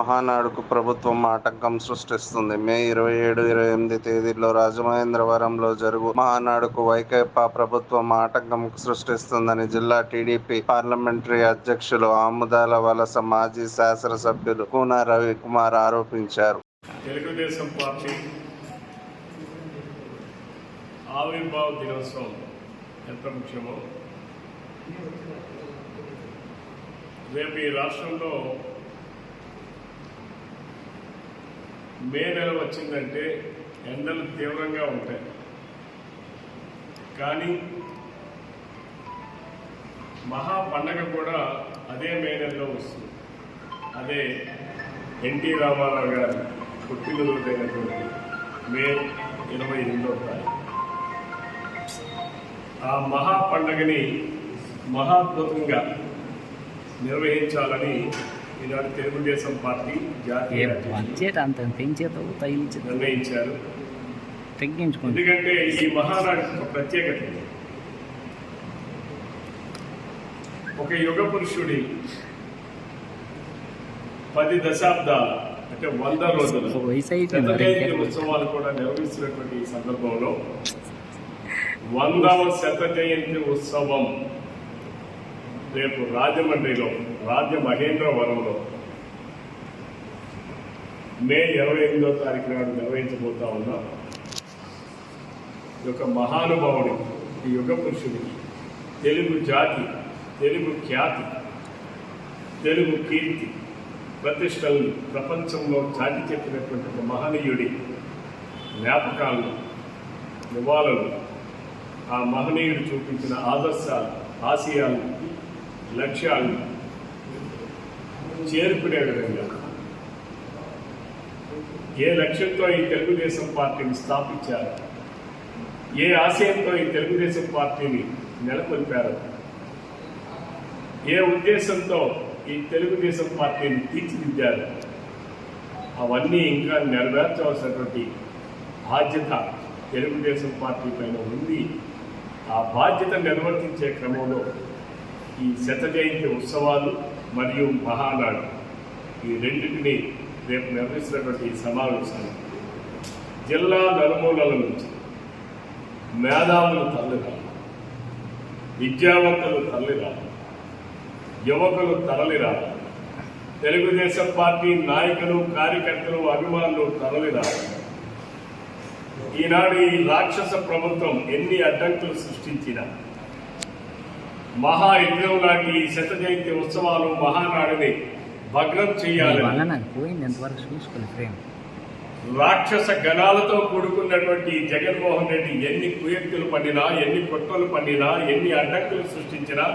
మహానాడుకు ప్రభుత్వం ఆటంకం సృష్టిస్తుంది. మే ఇరవై ఏడు ఇరవై ఎనిమిది తేదీల్లో రాజమహేంద్రవరంలో జరుగు మహానాడుకు వైకాపా ప్రభుత్వం ఆటంకం సృష్టిస్తుందని జిల్లా టీడీపీ పార్లమెంటరీ అధ్యక్షులు ఆముదాల వలస మాజీ శాసనసభ్యులు కూన రవికుమార్ ఆరోపించారు. తెలుగుదేశం పార్టీ ఆవిర్భావ దినోత్సవం ఎంత ముఖ్యమో? రేపు ఈ రాష్ట్రంలో మే నెల వచ్చిందంటే ఎండలు తీవ్రంగా ఉంటాయి. కానీ మహా పండగ కూడా అదే మే నెలలో వస్తుంది. అదే ఎన్టీ రామారావు గారి పుట్టినరోజైనటువంటి మే ఇరవై ఎనిమిదో తారీఖు. ఆ మహా పండగని మహాద్భుతంగా నిర్వహించాలని ఈనాడు తెలుగుదేశం పార్టీ జాతీయ బడ్జెట్ అంత పెంచేతో తగిలించదు నిర్ణయించారు తగ్గించుకుంది ఎందుకంటే ఈ ఒక ప్రత్యేకత. ఒక యుగ పురుషుడి పది దశాబ్దాల అంటే వంద రోజుల ఒక వయసు అయిపోయింది శత మరి జయంతి ఇంకేం. ఉత్సవాలు కూడా నిర్వహిస్తున్నటువంటి ఈ సందర్భంలో వందవ శత జయంతి ఉత్సవం రేపు రాజమండ్రిలో రాజ మహేంద్రవరంలో మే ఇరవై ఎనిమిదో తారీఖు నాడు నిర్వహించబోతా ఉన్నాం ఈ యొక్క మహానుభావుడి ఈ యుగ పురుషుడికి తెలుగు జాతి తెలుగు ఖ్యాతి తెలుగు కీర్తి ప్రతిష్టలను ప్రపంచంలో చాటి చెప్పినటువంటి ఒక మహనీయుడి జ్ఞాపకాలు నివాళులు ఆ మహనీయుడు చూపించిన ఆదర్శాలు ఆశయాలు లక్ష్యాలను చేరుకునే విధంగా. ఏ లక్ష్యంతో ఈ తెలుగుదేశం పార్టీని స్థాపించారు? ఏ ఆశయంతో ఈ తెలుగుదేశం పార్టీని నెలకొల్పారు? ఏ ఉద్దేశంతో ఈ తెలుగుదేశం పార్టీని తీర్చిదిద్దారు? అవన్నీ ఇంకా నెరవేర్చవలసినటువంటి బాధ్యత తెలుగుదేశం పార్టీ పైన ఉంది. ఆ బాధ్యత నిర్వర్తించే క్రమంలో ఈ శత జయంతి ఉత్సవాలు మరియు మహానాడు ఈ రెండింటిని రేపు నిర్వహిస్తున్నటువంటి ఈ జిల్లా నలుమూలల నుంచి మేధావులు తరలిరాలి విద్యావంతులు తరలిరాలి యువకులు తరలిరాలి తెలుగుదేశం పార్టీ నాయకులు కార్యకర్తలు అభిమానులు తరలిరాలి. ఈనాడు ఈ రాక్షస ప్రభుత్వం ఎన్ని అడ్డంకులు సృష్టించినా మహాయజ్ఞం లాంటి శత జయంతి ఉత్సవాలు మహానాడిని భగ్నం చేయాలని ఫ్రేమ్. రాక్షస గణాలతో కూడుకున్నటువంటి జగన్మోహన్ రెడ్డి ఎన్ని కుయక్తులు పండినా ఎన్ని కుట్రలు పండినా ఎన్ని అడ్డంకులు సృష్టించినా